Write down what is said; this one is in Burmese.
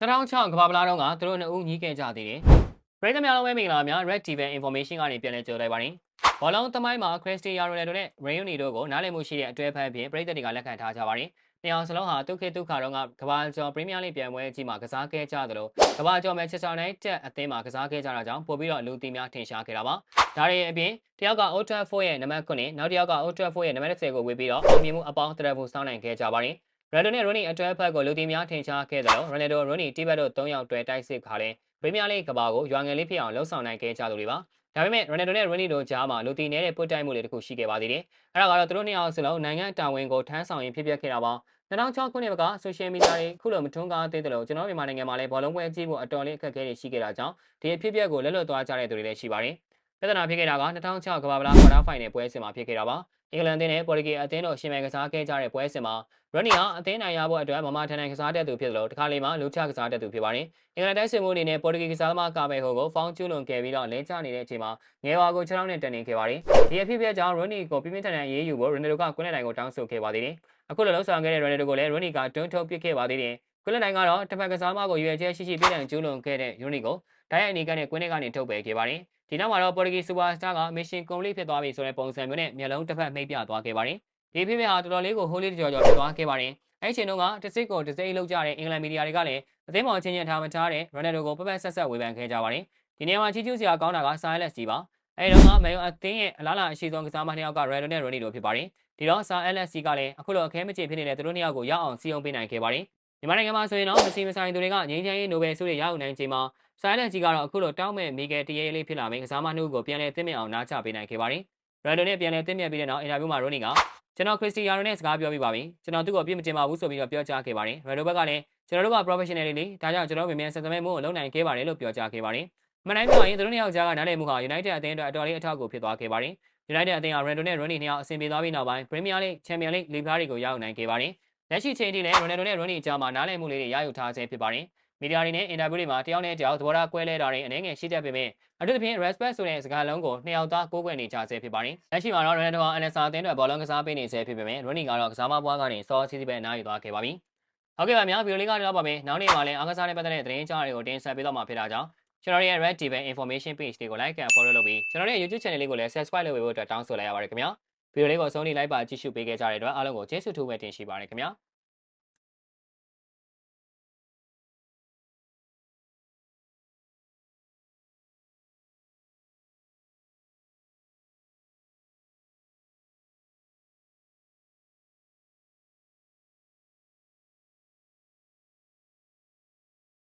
2006ကမ္ဘာပလားတုန်းကသူတို့နှစ်ဦးညီးခဲ့ကြသေးတယ်ပရိသတ်များလုံးပဲမင်္ဂလာများ Red TV Information ကနေပြန်လည်ကြိုလိုက်ပါတယ်ဘောလုံးသမိုင်းမှာ Cristiano Ronaldo နဲ့ Rooney တို့ကိုနားလည်မှုရှိတဲ့အတွေ့အဖက်ဖြင့်ပရိသတ်တွေကလက်ခံထားကြပါတယ်နှစ်အောင်စလုံးဟာဒုက္ခဒုက္ခတော့ကကမ္ဘာကျော်ပရီးမီးယားလိပွဲပွဲကြီးမှာကစားခဲ့ကြသလိုကမ္ဘာကျော်မန်ချက်စတာယူနိုက်တက်အသင်းမှာကစားခဲ့ကြတာကြောင့်ပို့ပြီးတော့လူတီများထင်ရှားခဲ့တာပါ။ဒါတွေအပြင်တယောက်က Old Trafford ရဲ့နံပါတ်9နောက်တစ်ယောက်က Old Trafford ရဲ့နံပါတ်10ကိုဝေပြီးတော့အောင်မြင်မှုအပေါင်းတရဖို့စောင်းနိုင်ခဲ့ကြပါတယ်။ Ronaldo နဲ့ Rooney အတွဲဖက်ကိုလူတီများထင်ရှားခဲ့သလို Ronaldo Rooney တိဘက်တို့၃ယောက်တွဲတိုက်စစ်ခါလဲပရီးမီးယားလိကမ္ဘာကိုရွာငယ်လေးဖြစ်အောင်လှုပ်ဆောင်နိုင်ခဲ့ကြသူတွေပါ။ဒါပေမဲ့ Ronaldo နဲ့ Rooney တို့ကြားမှာလူတီနေတဲ့ပုတ်တိုက်မှုလေးတစ်ခုရှိခဲ့ပါသေးတယ်။အဲ့ဒါကတော့သူတို့နှစ်ယောက်စလုံးနိုင်ငံတာဝန်ကိုထမ်းဆောင်ရင်းဖြစ်ပျက်ခဲ့တာပါ။2006ခုနှစ်ကဆိုရှယ်မီဒီယာတွေခုလိုမထွန်းကားသေးတယ်လို့ကျွန်တော်မြန်မာနိုင်ငံမှာလည်းဘောလုံးပွဲကြည့်ဖို့အတော်လေးအခက်အခဲတွေရှိခဲ့တာကြောင့်ဒီအဖြစ်အပျက်ကိုလက်လွတ်သွားကြတဲ့သူတွေလည်းရှိပါတယ်။ပြဿနာဖြစ်ခဲ့တာက2006ကမ္ဘာပလားကွာတာဖိုင်နယ်ပွဲစဉ်မှာဖြစ်ခဲ့တာပါ။ အင်္ဂလန်အသင်းနဲ့ပေါ်တူဂီအသင်းတို့ရှင်မြန်ကစားခဲ့ကြတဲ့ပွဲစဉ်မှာရနီဟာအသင်းနိုင်ရဖို့အတွက်မမထန်ထန်ကစားတတ်သူဖြစ်တယ်လို့တခါလေမှလူချကစားတတ်သူဖြစ်ပါတယ်။အင်္ဂလန်တိုင်းစင်မှုအနေနဲ့ပေါ်တူဂီကစားသမားကာဘယ်ဟိုကိုဖောင်းကျူးလွန်ခဲ့ပြီးတော့လဲကျနေတဲ့အချိန်မှာငယ်ဝါကိုခြေထောက်နဲ့တန်နေခဲ့ပါတယ်။ဒီအဖြစ်အပျက်ကြောင့်ရနီကိုပြင်းပြင်းထန်ထန်ရေးယူဖို့ရနီဒိုကကွင်းလက်တိုင်ကိုတောင်းဆိုခဲ့ပါသေးတယ်။အခုလိုလှုပ်ဆောင်ခဲ့တဲ့ရနီဒိုကိုလည်းရနီကတွန်းထုတ်ပစ်ခဲ့ပါသေးတယ်။ကွင်းလက်တိုင်ကတော့တစ်ဖက်ကစားသမားကိုရွေကျဲရှိရှိပြည်တံကျူးလွန်ခဲ့တဲ့ရနီကိုတိုက်ရိုက်အနေကနေကွင်းထဲကနေထုတ်ပယ်ခဲ့ပါတယ်။ ဒီနောက်မှာတော့ပေါ်တူဂီစူပါစတာကမစ်ရှင်ကွန်ပလစ်ဖြစ်သွားပြီဆိုတဲ့ပုံစံမျိုးနဲ့မျက်လုံးတစ်ဖက်မှိတ်ပြသွားခဲ့ပါတယ်။ဒီဖြစ်ဖြစ်ဟာတော်တော်လေးကိုဟိုးလေးကြော်ကြော်ဖြစ်သွားခဲ့ပါတယ်။အဲ့ချိန်တုန်းကတစ်စစ်ကိုတစ်စိမ့်လောက်ကြတဲ့အင်္ဂလန်မီဒီယာတွေကလည်းအသင်းပေါ်ချင်းချင်းထားမထားတဲ့ရိုနယ်ဒိုကိုပပဆက်ဆက်ဝေဖန်ခဲ့ကြပါတယ်။ဒီနေရာမှာချီးကျူးစရာကောင်းတာကဆာလက်စီပါ။အဲဒီတော့ကမဲယွန်အသင်းရဲ့အလားလာအရှိဆုံးကစားမနှစ်ယောက်ကရိုဒိုနဲ့ရိုနီတို့ဖြစ်ပါတယ်။ဒီတော့ဆာ LSC ကလည်းအခုလိုအခဲမချေဖြစ်နေတဲ့သူတို့နှစ်ယောက်ကိုရအောင်စီအောင်ပေးနိုင်ခဲ့ပါတယ်။မြန်မာနိုင်ငံမှာဆိုရင်တော့မစီမဆိုင်သူတွေကငင်းချမ်းရေးနိုဘယ်ဆုတွေရအောင်နိုင်ချိန်မှာ ဆာလက်စီကတော့အခုလိုတောင်းမဲ့မိဂယ်တရေလေးဖြစ်လာပြီးကစားမနှုတ်ကိုပြန်လည်သိမြင်အောင်နားချပေးနိုင်ခဲ့ပါတယ်။ရိုဒိုနဲ့ပြန်လည်သိမြင်ပြီးတဲ့နောက်အင်တာဗျူးမှာရိုနီကကျွန်တော်ခရစ္စတီယာနိုနဲ့စကားပြောပြပါပြီကျွန်တော်သူ့ကိုအပြစ်မတင်ပါဘူးဆိုပြီးတော့ပြောကြားခဲ့ပါတယ်ရယ်ဒိုဘက်ကလည်းကျွန်တော်တို့က professional တွေလေဒါကြောင့်ကျွန်တော်မြန်မြန်ဆက်သွယ်မှုကိုလုပ်နိုင်ခဲ့ပါတယ်လို့ပြောကြားခဲ့ပါတယ်မနိုင်ပြောရင်သူတို့နှစ်ယောက်ကြားကနားလည်မှုဟာ United အသင်းအတွက်အတော်လေးအထောက်အကူဖြစ်သွားခဲ့ပါတယ် United အသင်းက Ronaldo နဲ့ Rooney နှစ်ယောက်အဆင်ပြေသွားပြီးနောက်ပိုင်း Premier League Champions League လိဖားတွေကိုရအောင်နိုင်ခဲ့ပါတယ်လက်ရှိချိန်ထိလည်း Ronaldo နဲ့ Rooney ကြားမှာနားလည်မှုလေးတွေရယူထားဆဲဖြစ်ပါတယ် မီဒီယာတွေနဲ့အင်တာဗျူးတွေမှာတယောက်နဲ့တယောက်သဘောထားကွဲလဲတာတွေအနေငယ်ရှိတတ်ပေမဲ့အထူးသဖြင့် respect ဆိုတဲ့စကားလုံးကိုနှစ်ယောက်သားကိုးကွယ်နေကြဆဲဖြစ်ပါတယ်။လက်ရှိမှာတော့ Ronaldo က NSA အသင်းတွေဘောလုံးကစားပေးနေဆဲဖြစ်ပေမဲ့ Rooney ကတော့ကစားမပွားကနေစောစီးစီးပဲအနားယူသွားခဲ့ပါပြီ။ဟုတ်ကဲ့ပါများဗီဒီယိုလေးကတော့ပါမယ်။နောက်နေ့မှာလည်းအားကစားနဲ့ပတ်သက်တဲ့သတင်းကြားတွေကိုတင်ဆက်ပေးတော့မှာဖြစ်တာကြောင့်ကျွန်တော်ရဲ့ Red TV Information Page တွေကို Like and Follow လုပ်ပြီးကျွန်တော်ရဲ့ YouTube Channel လေးကိုလည်း Subscribe လုပ်ပေးဖို့အတွက်တောင်းဆိုလိုက်ရပါတယ်ခင်ဗျာ။ဗီဒီယိုလေးကိုဆုံးဖြတ်လိုက်ပါကြည့်ရှုပေးခဲ့ကြတဲ့အတွက်အားလုံးကိုကျေးဇူးထူးပဲတင်ရှိပါတယ်ခင်ဗျာ။